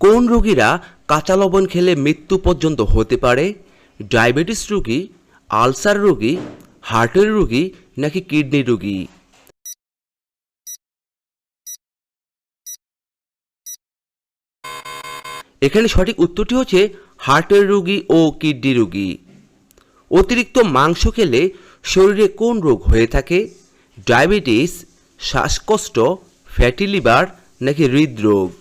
কোন রোগীরা কাঁচা লবণ খেলে মৃত্যু পর্যন্ত হতে পারে? ডায়াবেটিস রোগী, আলসার রোগী হার্টের রোগী নাকি কিডনি রোগী? এখানে সঠিক উত্তরটি হচ্ছে হার্টের রোগী ও কিডনি রোগী। অতিরিক্ত মাংস খেলে শরীরে কোন রোগ হয়ে থাকে? ডায়াবেটিস, শ্বাসকষ্ট, ফ্যাটি লিভার নাকি হৃদরোগ?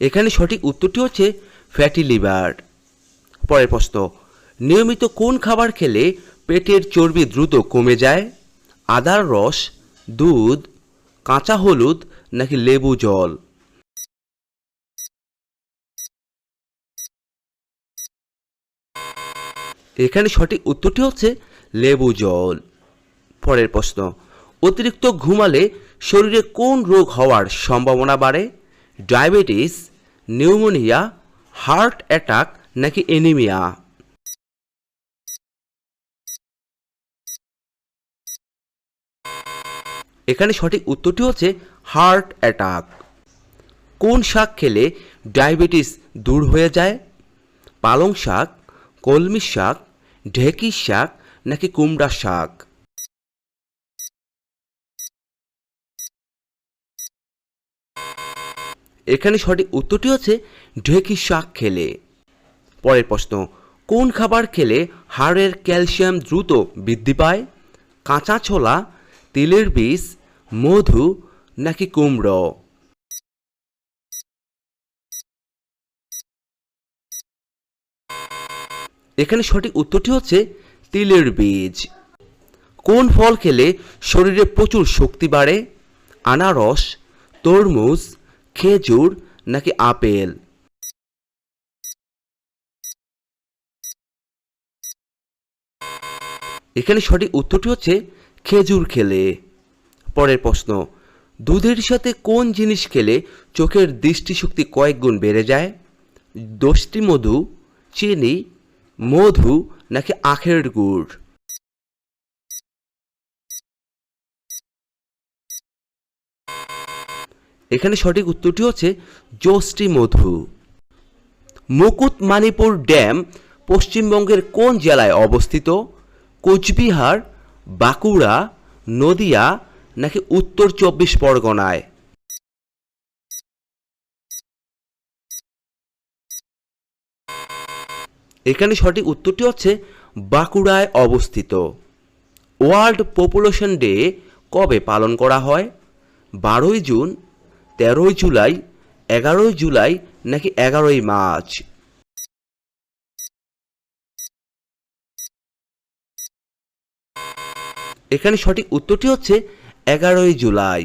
এখানে সঠিক উত্তরটি হচ্ছে ফ্যাটি লিভার পরের প্রশ্ন, নিয়মিত কোন খাবার খেলে পেটের চর্বি দ্রুত কমে যায়? আদার রস, দুধ, কাঁচা হলুদ নাকি লেবু জল? এখানে সঠিক উত্তরটি হচ্ছে লেবু জল। পরের প্রশ্ন, অতিরিক্ত ঘুমালে শরীরে কোন রোগ হওয়ার সম্ভাবনা বাড়ে? ডায়াবেটিস, নিউমোনিয়া, হার্ট অ্যাটাক নাকি এনিমিয়া? এখানে সঠিক উত্তরটি হচ্ছে হার্ট অ্যাটাক। কোন শাক খেলে ডায়াবেটিস দূর হয়ে যায়? পালং শাক, কলমি শাক, ঢেঁকি শাক নাকি কুমড়া শাক? এখানে সঠিক উত্তরটি হচ্ছে ঢেঁকি শাক খেলে। পরের প্রশ্ন, কোন খাবার খেলে হাড়ের ক্যালসিয়াম দ্রুত বৃদ্ধি পায়? কাঁচা ছোলা, তিলের বীজ, মধু নাকি কুমড়ো? এখানে সঠিক উত্তরটি হচ্ছে তিলের বীজ। কোন ফল খেলে শরীরে প্রচুর শক্তি বাড়ে? আনারস, তরমুজ খেজুর নাকি আপেল? এখানে সঠিক উত্তরটি হচ্ছে খেজুর খেলে। পরের প্রশ্ন, দুধের সাথে কোন জিনিস খেলে চোখের দৃষ্টিশক্তি কয়েক গুণ বেড়ে যায়? দোষ্টি মধু, চিনি, মধু নাকি আখের গুড়? এখানে সঠিক উত্তরটি হচ্ছে জোষ্টি মধু। মুকুটমানিপুর ড্যাম পশ্চিমবঙ্গের কোন জেলায় অবস্থিত? কোচবিহার, বাঁকুড়া, নদিয়া নাকি উত্তর চব্বিশ পরগনায়? এখানে সঠিক উত্তরটি হচ্ছে বাঁকুড়ায় অবস্থিত। ওয়ার্ল্ড পপুলেশন ডে কবে পালন করা হয়? বারোই জুন তেরোই জুলাই, এগারোই জুলাই নাকি এগারোই মার্চ? এখানে সঠিক উত্তরটি হচ্ছে এগারোই জুলাই।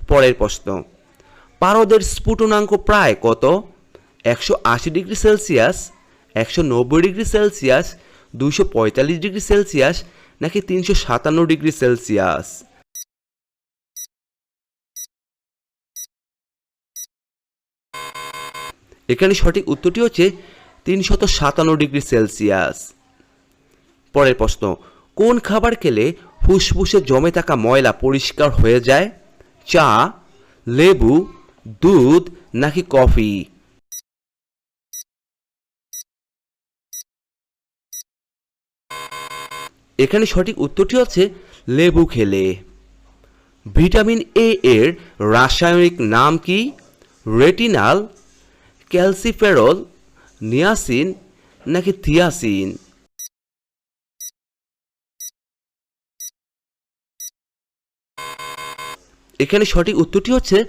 পরের প্রশ্ন, পারদের স্ফুটনাঙ্ক প্রায় কত? একশো আশি ডিগ্রি সেলসিয়াস, একশো নব্বই ডিগ্রি সেলসিয়াস, দুইশো পঁয়তাল্লিশ ডিগ্রি সেলসিয়াস নাকি তিনশো সাতান্ন ডিগ্রি সেলসিয়াস? এখানে সঠিক উত্তরটি হচ্ছে তিনশত সাতান্ন ডিগ্রি সেলসিয়াস। পরের প্রশ্ন, কোন খাবার খেলে ফুসফুসে জমে থাকা ময়লা পরিষ্কার হয়ে যায়? চা, লেবু, দুধ নাকি কফি? এখানে সঠিক উত্তরটি হচ্ছে লেবু খেলে। ভিটামিন এ এর রাসায়নিক নাম কি? রেটিনাল ক্যালসিফেরল, নিয়াসিন নাকি থিয়াসিন? এখানে সঠিক উত্তরটি হচ্ছে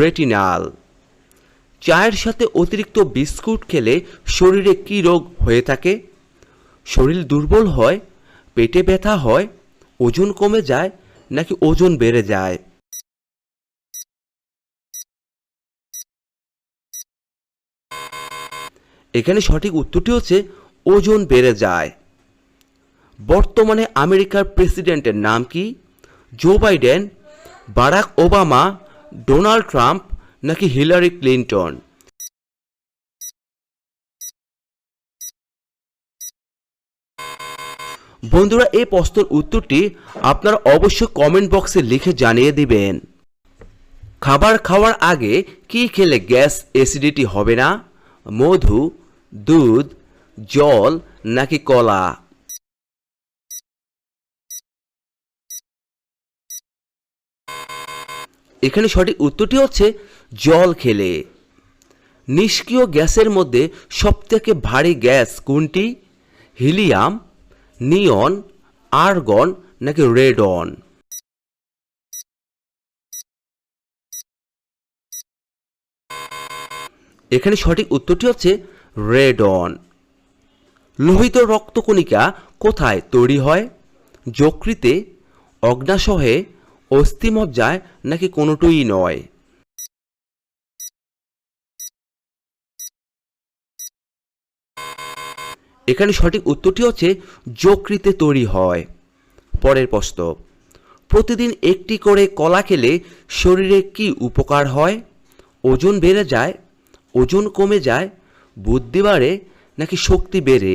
রেটিনাল। চায়ের সাথে অতিরিক্ত বিস্কুট খেলে শরীরে কী রোগ হয়ে থাকে? শরীর দুর্বল হয়, পেটে ব্যথা হয়, ওজন কমে যায় নাকি ওজন বেড়ে যায়? এখানে সঠিক উত্তরটি হচ্ছে ওজন বেড়ে যায়। বর্তমানে আমেরিকার প্রেসিডেন্টের নাম কি? Joe Biden, Barack Obama, Donald Trump নাকি হিলারি ক্লিন্টন? বন্ধুরা, এই প্রশ্নের উত্তরটি আপনারা অবশ্যই কমেন্ট বক্সে লিখে জানিয়ে দিবেন। খাবার খাওয়ার আগে কি খেলে গ্যাস অ্যাসিডিটি হবে না? মধু দুধ, জল নাকি কলা? এখানে সঠিক উত্তরটি হচ্ছে জল খেলে। নিষ্ক্রিয় গ্যাসের মধ্যে সবথেকে ভারী গ্যাস কোনটি? হিলিয়াম, নিয়ন, আর্গন নাকি রেডন? এখানে সঠিক উত্তরটি হচ্ছে রেডন লোহিত রক্তকণিকা কোথায় তৈরি হয়? যকৃতে অগ্নাশয়ে অস্থিমজ্জায় নাকি কোনোটিই নয়? এখানে সঠিক উত্তরটি হচ্ছে, যকৃতে তৈরি হয়। পরের প্রশ্ন, প্রতিদিন একটি করে কলা খেলে শরীরে কি উপকার হয়? ওজন বেড়ে যায়, ওজন কমে যায় বুদ্ধি বাড়ে নাকি শক্তি বেড়ে?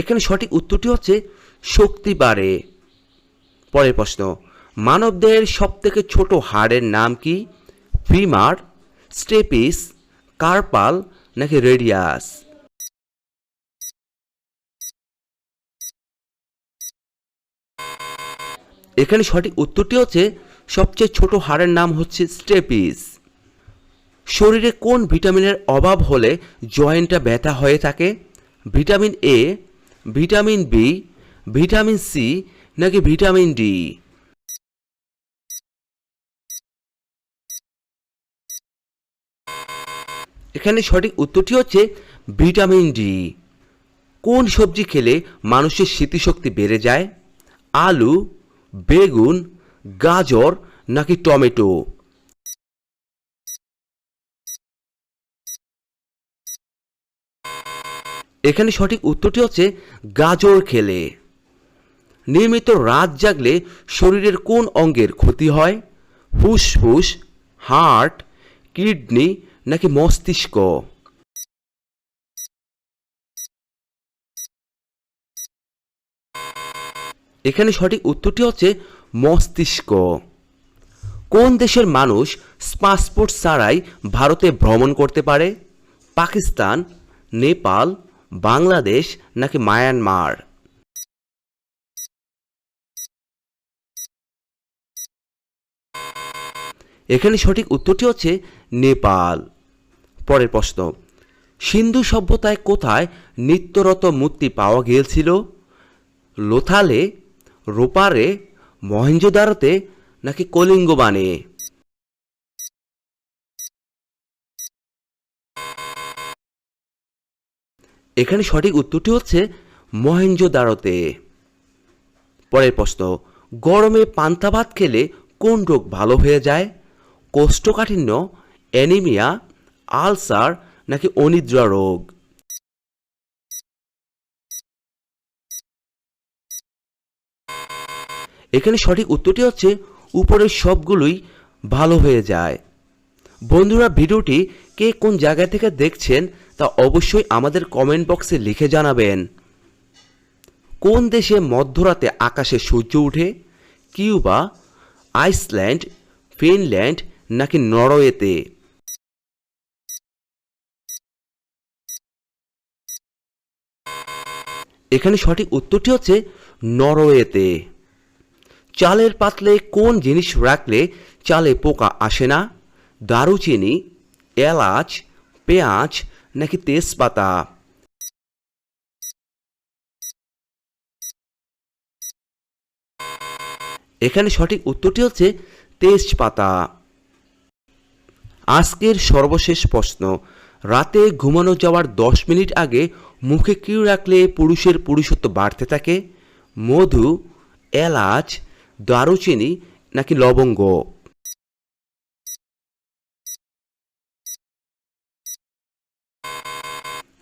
এখানে সঠিক উত্তরটি হচ্ছে শক্তি বাড়ে। পরের প্রশ্ন, মানবদেহের সব থেকে ছোট হাড়ের নাম কি? ফিমার, স্টেপিস, কার্পাল নাকি রেডিয়াস? এখানে সঠিক উত্তরটি হচ্ছে সবচেয়ে ছোট হাড়ের নাম হচ্ছে স্টেপিস। শরীরে কোন ভিটামিনের অভাব হলে জয়েন্টটা ব্যথা হয়ে থাকে? Vitamin A vitamin B vitamin C নাকি ভিটামিন ডি এখানে সঠিক উত্তরটি হচ্ছে ভিটামিন ডি কোন সবজি খেলে মানুষের স্মৃতিশক্তি বেড়ে যায়? আলু, বেগুন গাজর নাকি টমেটো? এখানে সঠিক উত্তরটি হচ্ছে গাজর খেলে। নিয়মিত রাত জাগলে শরীরের কোন অঙ্গের ক্ষতি হয়? ফুসফুস, হার্ট, কিডনি নাকি মস্তিষ্ক? এখানে সঠিক উত্তরটি হচ্ছে মস্তিষ্ক। কোন দেশের মানুষ পাসপোর্ট ছাড়াই ভারতে ভ্রমণ করতে পারে? পাকিস্তান, নেপাল, বাংলাদেশ নাকি মায়ানমার? এখানে সঠিক উত্তরটি হচ্ছে নেপাল। পরের প্রশ্ন, সিন্ধু সভ্যতায় কোথায় নিত্যরত মূর্তি পাওয়া গিয়েছিল? লোথালে, রোপারে মহেঞ্জোদারোতে নাকি কলিঙ্গ কলিঙ্গবানে এখানে সঠিক উত্তরটি হচ্ছে মহেঞ্জোদারোতে পরের প্রশ্ন, গরমে পান্তা ভাত খেলে কোন রোগ ভালো হয়ে যায়? কোষ্ঠকাঠিন্য, অ্যানিমিয়া, আলসার নাকি অনিদ্রা রোগ? এখানে সঠিক উত্তরটি হচ্ছে, উপরের সবগুলোই ভালো হয়ে যায়। বন্ধুরা, ভিডিওটি কে কোন জায়গা থেকে দেখছেন তা অবশ্যই আমাদের কমেন্ট বক্সে লিখে জানাবেন। কোন দেশে মধ্যরাতে আকাশে সূর্য ওঠে? কিউবা, আইসল্যান্ড, ফিনল্যান্ড নাকি নরওয়েতে? এখানে সঠিক উত্তরটি হচ্ছে, নরওয়েতে। চালের পাতলে কোন জিনিস রাখলে চালে পোকা আসে না? দারুচিনি, এলাচ, পেঁয়াজ নাকি তেজপাতা? এখানে সঠিক উত্তরটি হচ্ছে তেজপাতা। আজকের সর্বশেষ প্রশ্ন। রাতে ঘুমানো যাওয়ার দশ মিনিট আগে মুখে কি রাখলে পুরুষের পুরুষত্ব বাড়তে থাকে? মধু, এলাচ দারুচিনি নাকি লবঙ্গ?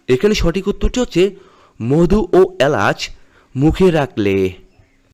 এখানে সঠিক উত্তরটি হচ্ছে মধু ও এলাচ মুখে রাখলে।